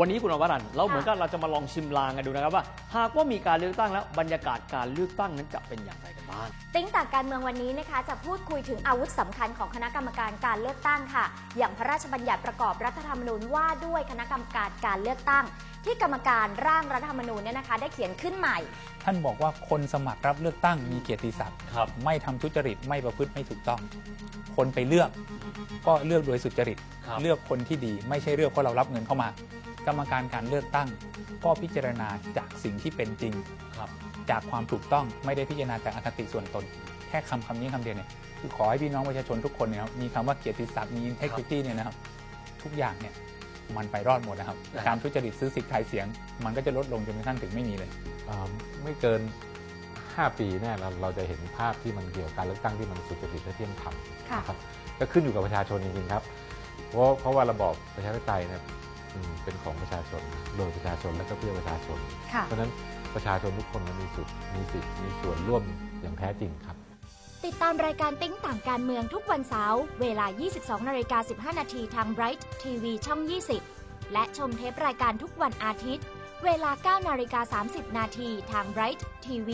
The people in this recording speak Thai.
วันนี้คุณอวรันต์เราเหมือนกับเราจะมาลองชิมลางกันดูนะครับว่า หากว่ามีการเลือกตั้งแล้วบรรยากาศการเลือกตั้งนั้นจะเป็นอย่างไรกันบ้างติ้งต่างการเมืองวันนี้นะคะจะพูดคุยถึงอาวุธสำคัญของคณะกรรมการการเลือกตั้งค่ะ อย่างพระราชบัญญัติประกอบรัฐธรรมนูญว่าด้วยคณะกรรมการการเลือกตั้ง ที่กรรมการร่างรัฐธรรมนูญเนี่ยนะคะ ได้เขียนขึ้นใหม่ ท่านบอกว่าคนสมัครรับเลือกตั้งมีเกียรติศักดิ์ครับไม่ทำทุจริตไม่ประพฤติไม่ถูกต้อง คนไปเลือก ก็เลือกโดยสุจริตครับเลือกคนที่ดี ไม่ใช่เลือกเพราะเรารับเงินเข้ามา กรรมการการเลือกตั้ง ก็พิจารณาจากสิ่งที่เป็นจริง ครับ จากความถูกต้องไม่ได้พิจารณาจากอคติส่วนตน แค่คำคำนี้คำเดียวเนี่ยคือขอให้พี่น้องประชาชนทุกคนเนี่ยนะครับมีคำว่าเกียรติศักดิ์มี integrity เนี่ยนะครับ ทุกอย่างเนี่ยมันไปรอดหมดนะครับ นะครับ การทุจริตซื้อสิทธิ์ขายเสียง มันก็จะลดลงจนกระทั่งถึงไม่มีเลยเอ่อไม่เกิน 5 ปีเนี่ยเราเราจะเห็นภาพที่มันเกี่ยวกับการเลือกตั้งที่มันสุจริตและเที่ยงธรรมค่ะ นะครับก็ขึ้นอยู่กับประชาชนจริงๆครับ เพราะเพราะว่าระบอบประชาธิปไตยเนี่ยอืม เป็นของประชาชน โดยประชาชนและก็เพื่อประชาชนค่ะเพราะฉะนั้นประชาชนทุกคนมีสิทธิ์มีสิทธิ์มีส่วนร่วมอย่างแท้จริงครับ ติดตามรายการติ้งต่างการเมืองทุกวันเสาร์เวลา 22นาฬิกา15นาทีทาง Bright TV ช่อง 20 และชมเทปรายการทุกวันอาทิตย์ เวลา9นาฬิกา30นาทีทาง Bright TV